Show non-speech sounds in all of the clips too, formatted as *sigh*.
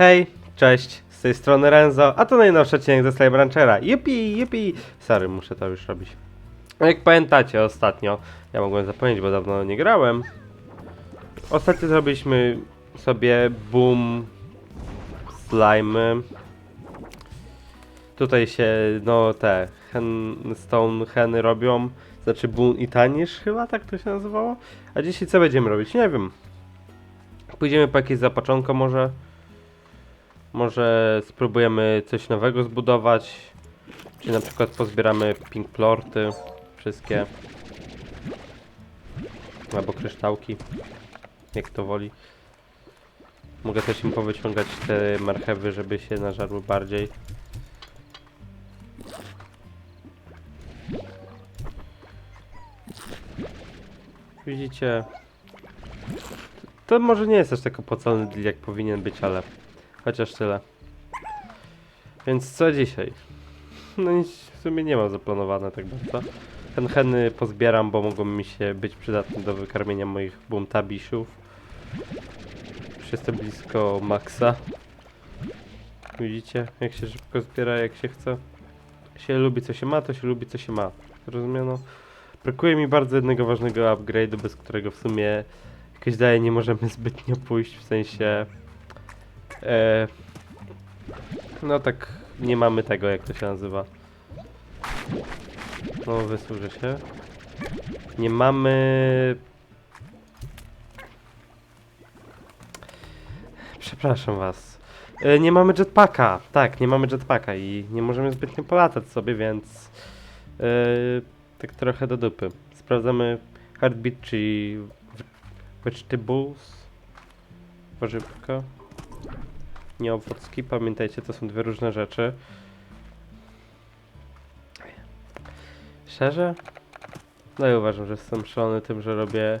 Hej, cześć, z tej strony Renzo, a to najnowszy odcinek ze Slime Ranchera. Jupi, jupi. Sorry, muszę to już robić. Jak pamiętacie ostatnio, ja mogłem zapomnieć, bo dawno nie grałem. Ostatnio zrobiliśmy sobie boom slime. Tutaj się, no te, hen, stone heny robią, znaczy boom i tanisz chyba, tak to się nazywało. A dzisiaj co będziemy robić? Nie wiem. Pójdziemy po jakieś zapaczonko może. Może spróbujemy coś nowego zbudować. Czy na przykład pozbieramy pink plorty. Wszystkie. Albo kryształki. Jak to woli. Mogę też im powyciągać te marchewy, żeby się nażarły bardziej. Widzicie? To może nie jest aż tak opłacalny deal jak powinien być, ale chociaż tyle. Więc co dzisiaj? No nic w sumie nie mam zaplanowane tak bardzo. Ten heny pozbieram, bo mogą mi się być przydatne do wykarmienia moich bumtabisiów. Już jestem blisko maksa. Widzicie, jak się szybko zbiera, jak się chce. Się lubi co się ma, to się lubi co się ma. Zrozumiano? Brakuje mi bardzo jednego ważnego upgrade'u, bez którego w sumie jakoś dalej nie możemy zbytnio pójść, w sensie... E, no tak, nie mamy tego, jak to się nazywa. No, wysłużę się. Nie mamy... Przepraszam was. E, nie mamy jetpacka. Tak, nie mamy jetpacka i nie możemy zbytnio polatać sobie, więc... E, tak trochę do dupy. Sprawdzamy heartbeat, czyli vegetables. Warzywka. Nie owocki, pamiętajcie, to są dwie różne rzeczy. Szczerze? No i uważam, że jestem szalony tym, że robię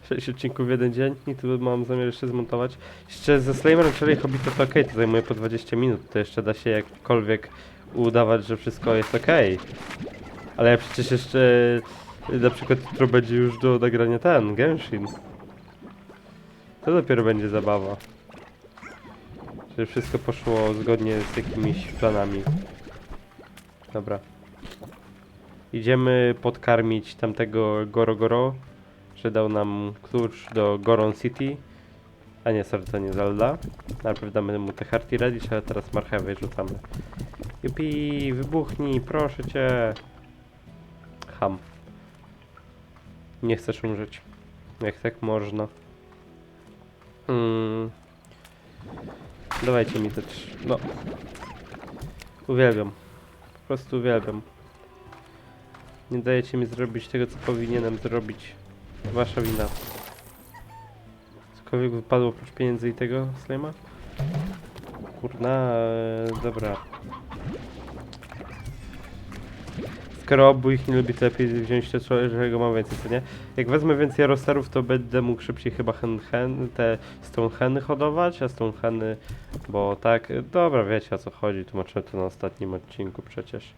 *laughs* 6 odcinków w jeden dzień i tu mam zamiar jeszcze zmontować. Jeszcze ze Slimer czyli Hobbita to ok, to zajmuje po 20 minut, to jeszcze da się jakkolwiek udawać, że wszystko jest ok. Ale ja przecież jeszcze na przykład jutro będzie już do nagrania ten, Genshin. To dopiero będzie zabawa. Że wszystko poszło zgodnie z jakimiś planami. Dobra. Idziemy podkarmić tamtego Goro Goro, że dał nam klucz do Goron City. A nie, sorry, to nie Zelda. Najpierw damy mu te Hearty Radish, ale teraz marchewy rzucamy. Jupi, wybuchnij, proszę cię. Ham. Nie chcesz umrzeć. Jak tak można. Hmm. Dawajcie mi te trzy. No. Uwielbiam. Po prostu uwielbiam. Nie dajecie mi zrobić tego, co powinienem zrobić. Wasza wina. Cokolwiek wypadło oprócz pieniędzy i tego slima? Kurna, e, dobra. Skoro obu ich nie lubi, to lepiej wziąć to, czego mam więcej, co nie? Jak wezmę więcej rosterów, to będę mógł szybciej chyba hen, hen, te stoneheny hodować, a stoneheny, bo tak, dobra, wiecie o co chodzi, tłumaczyłem to na ostatnim odcinku przecież.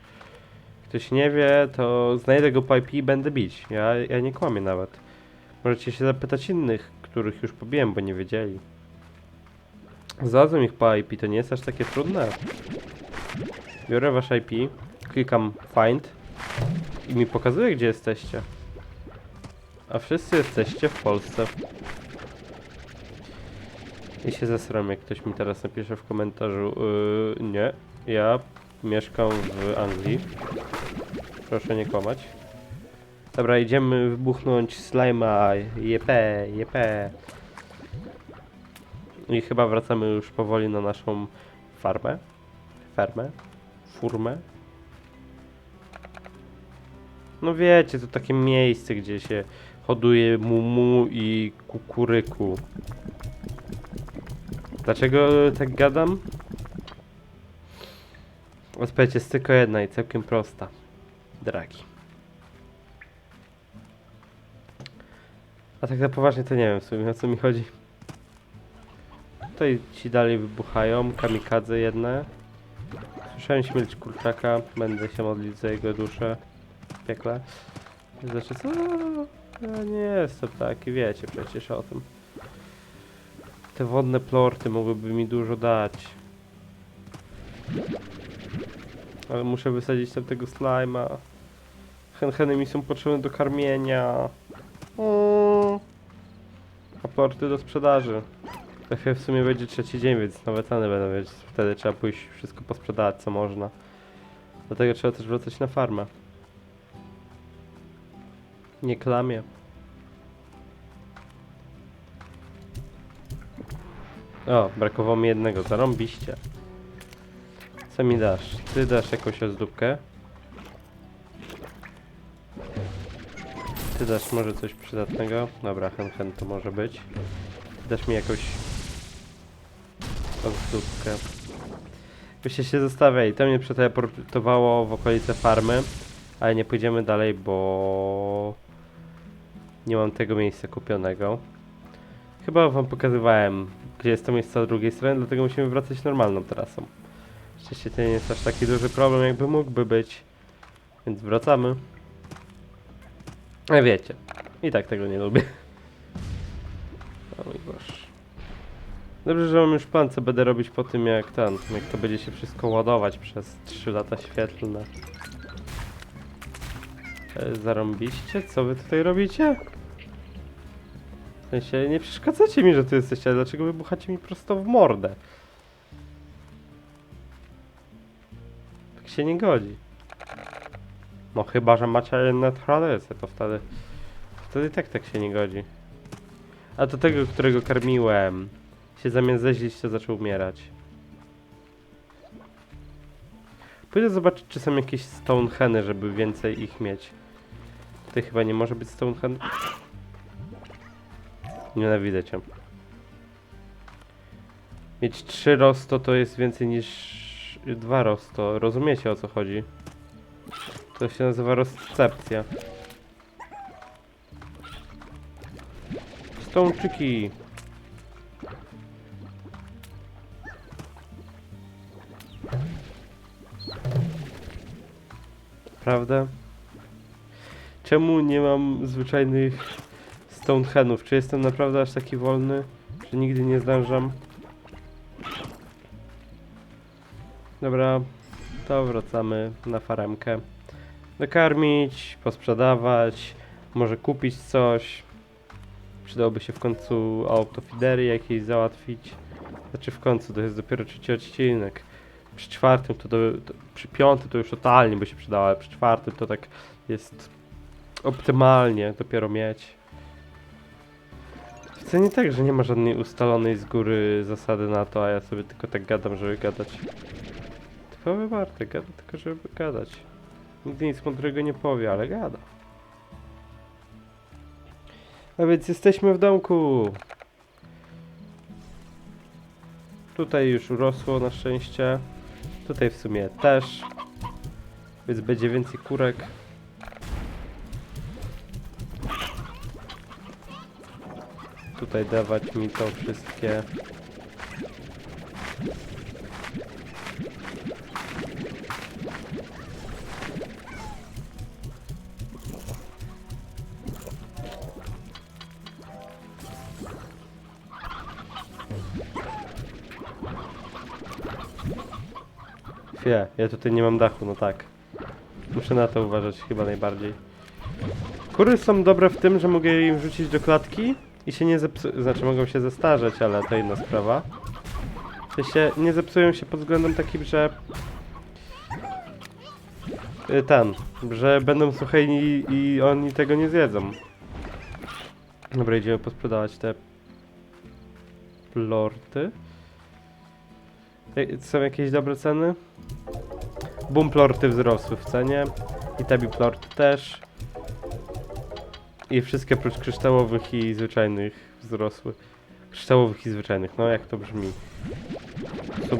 Ktoś nie wie, to znajdę go po IP i będę bić, ja, ja nie kłamię nawet. Możecie się zapytać innych, których już pobiłem, bo nie wiedzieli. Znalazłem ich po IP, to nie jest aż takie trudne. Biorę wasz IP, klikam find i mi pokazuje, gdzie jesteście. A wszyscy jesteście w Polsce. I się zesram, jak ktoś mi teraz napisze w komentarzu. Yy, nie, ja mieszkam w Anglii. Proszę nie kłamać. Dobra, idziemy wybuchnąć slima. Jepe, jepe. I chyba wracamy już powoli na naszą farmę. Fermę. Furmę. No wiecie, to takie miejsce, gdzie się hoduje mumu i kukuryku. Dlaczego tak gadam? Odpowiedź jest tylko jedna i całkiem prosta. Dragi. A tak na poważnie to nie wiem w sumie o co mi chodzi. Tutaj ci dalej wybuchają, kamikadze jedne. Słyszałem śmierć kurczaka, będę się modlić za jego duszę piekle. Znaczy co? Ja nie jestem taki, wiecie przecież o tym. Te wodne plorty mogłyby mi dużo dać. Ale muszę wysadzić tam tego slajma. Henheny mi są potrzebne do karmienia. A plorty do sprzedaży. Za chwilę w sumie będzie trzeci dzień, więc nowe ceny będą, więc wtedy trzeba pójść wszystko posprzedawać co można. Dlatego trzeba też wracać na farmę. Nie klamie. O, brakowało mi jednego, zarąbiście. Co mi dasz? Ty dasz jakąś ozdóbkę. Ty dasz może coś przydatnego. Dobra, hen to może być. Dasz mi jakąś ozdóbkę. Byście się zostawiali. To mnie przeteleportowało w okolice farmy, ale nie pójdziemy dalej, bo nie mam tego miejsca kupionego. Chyba wam pokazywałem, gdzie jest to miejsce od drugiej strony, dlatego musimy wracać normalną trasą. Oczywiście to nie jest aż taki duży problem, jakby mógłby być, więc wracamy. A wiecie, i tak tego nie lubię. O mój Boże. Dobrze, że mam już plan, co będę robić po tym, jak ten, jak to będzie się wszystko ładować przez 3 lata świetlne. E, zarąbiście? Co wy tutaj robicie? W sensie, nie przeszkadzacie mi, że tu jesteście, ale dlaczego wybuchacie mi prosto w mordę? Tak się nie godzi. No chyba, że macie inne tradycje, to wtedy... Wtedy tak tak się nie godzi. A to tego, którego karmiłem, się zamiast zeźlić, to zaczął umierać. Pójdę zobaczyć, czy są jakieś stoneheny, żeby więcej ich mieć. Tutaj chyba nie może być stonehen. Nienawidzę cię. Mieć trzy rosto to jest więcej niż dwa rosto. Rozumiecie o co chodzi? To się nazywa rozcepcja. Stoneczyki. Prawda? Czemu nie mam zwyczajnych Stonehenów? Czy jestem naprawdę aż taki wolny, że nigdy nie zdążam? Dobra, to wracamy na faremkę. Dokarmić, posprzedawać, może kupić coś. Przydałoby się w końcu autofidery jakieś załatwić. Znaczy w końcu, to jest dopiero trzeci odcinek. Przy czwartym to, do, to przy piątym to już totalnie by się przydało, ale przy czwartym to tak jest optymalnie dopiero mieć. Wcale nie tak, że nie ma żadnej ustalonej z góry zasady na to, a ja sobie tylko tak gadam, żeby gadać. Typowy Bartek, gada tylko żeby gadać. Nigdy nic mądrego nie powie, ale gada. A więc jesteśmy w domku. Tutaj już urosło na szczęście. Tutaj w sumie też. Więc będzie więcej kurek. Tutaj dawać mi to wszystkie. Chwilę, ja tutaj nie mam dachu, no tak. Muszę na to uważać chyba najbardziej. Kury są dobre w tym, że mogę im wrzucić do klatki i się nie zepsują, znaczy mogą się zestarzeć, ale to inna sprawa. W sensie nie zepsują się pod względem takim, że y, ten, że będą suche i, i oni tego nie zjedzą. Dobra, idziemy posprzedawać te plorty. Są jakieś dobre ceny? Bumplorty wzrosły w cenie. I tabiplorty też. I wszystkie prócz kryształowych i zwyczajnych wzrosły. Kryształowych i zwyczajnych, no jak to brzmi? Są,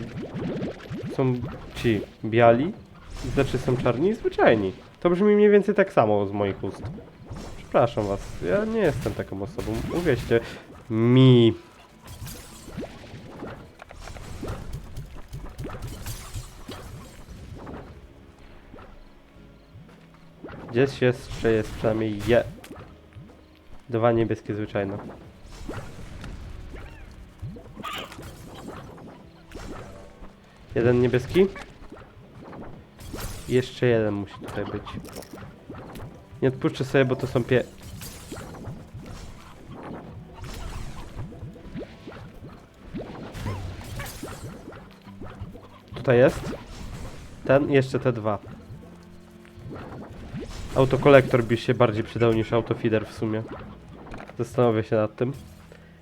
są ci biali, znaczy są czarni i zwyczajni. To brzmi mniej więcej tak samo z moich ust. Przepraszam was, ja nie jestem taką osobą. Uwierzcie mi. Gdzieś jeszcze jest przynajmniej je. Dwa niebieskie zwyczajne. Jeden niebieski. Jeszcze jeden musi tutaj być. Nie odpuszczę sobie, bo to są pie... Tutaj jest. Ten jeszcze te dwa. Autokolektor by się bardziej przydał niż autofeeder w sumie. Zastanowię się nad tym.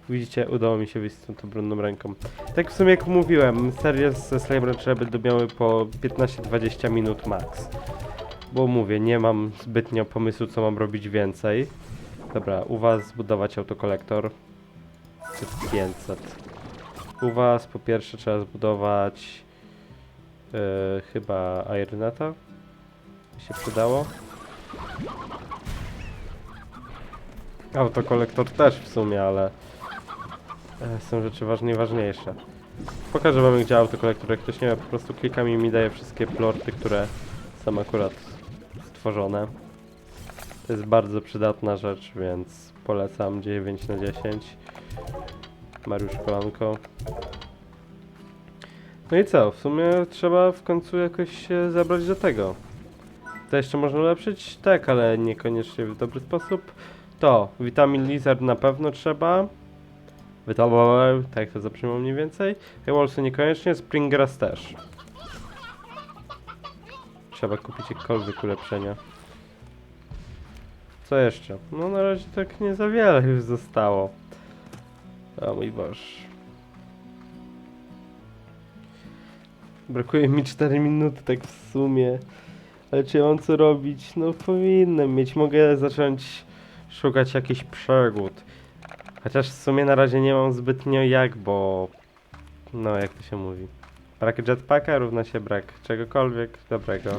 Widzicie, udało mi się wyjść z tą obronną ręką. Tak w sumie jak mówiłem, serie ze Slime Ranchera będą miały po 15-20 minut max. Bo mówię, nie mam zbytnio pomysłu co mam robić więcej. Dobra, u was zbudować autokolektor. To jest 500. U was po pierwsze trzeba zbudować yy, chyba Ironeta. By się przydało. Autokolektor też w sumie, ale e, są rzeczy ważne i ważniejsze. Pokażę wam gdzie autokolektor, jak ktoś nie wie, po prostu klikam i mi daje wszystkie plorty, które są akurat stworzone. To jest bardzo przydatna rzecz, więc polecam 9 na 10. Mariusz Kolanko. No i co, w sumie trzeba w końcu jakoś się zabrać do tego. To jeszcze można ulepszyć? Tak, ale niekoniecznie w dobry sposób. To, witamin lizard na pewno trzeba. Witamin, tak to zabrzmiało mniej więcej. Haywalsy niekoniecznie, Springgrass też. Trzeba kupić jakiekolwiek ulepszenia. Co jeszcze? No na razie tak nie za wiele już zostało. O mój Boże. Brakuje mi 4 minuty tak w sumie. Ale czy ja mam co robić? No powinienem mieć. Mogę zacząć szukać jakichś przygód. Chociaż w sumie na razie nie mam zbytnio jak, bo... No, jak to się mówi? Brak jetpacka równa się brak czegokolwiek dobrego.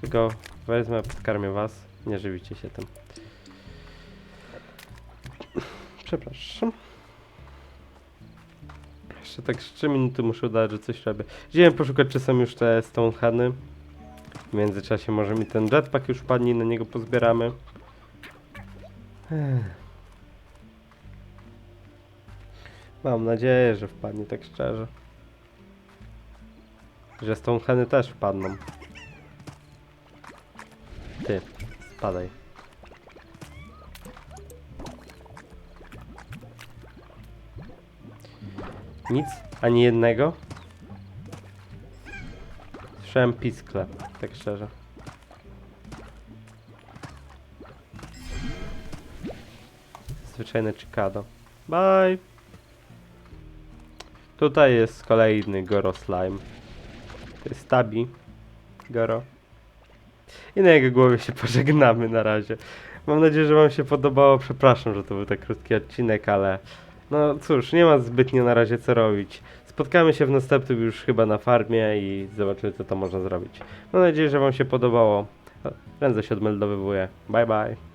Tylko wezmę, podkarmię was. Nie żywicie się tym. Przepraszam. Jeszcze tak z 3 minuty muszę udać, że coś robię. Idziemy poszukać, czy są już te Stoneheny. W międzyczasie może mi ten jetpack już padnie na niego pozbieramy. Ech. Mam nadzieję, że wpadnie tak szczerze. Że Stoneheny też wpadną. Ty, spadaj. Nic? Ani jednego? Słyszałem piskle, tak szczerze. Zwyczajne Chicado. Bye! Tutaj jest kolejny Goro Slime. To jest Tabi. Goro. I na jego głowie się *laughs* pożegnamy na razie. Mam nadzieję, że wam się podobało. Przepraszam, że to był tak krótki odcinek, ale... No cóż, nie ma zbytnio na razie co robić. Spotkamy się w następnym już chyba na farmie i zobaczymy co tam można zrobić. Mam nadzieję, że wam się podobało. Prędzej się odmeldowywuję. Bye bye.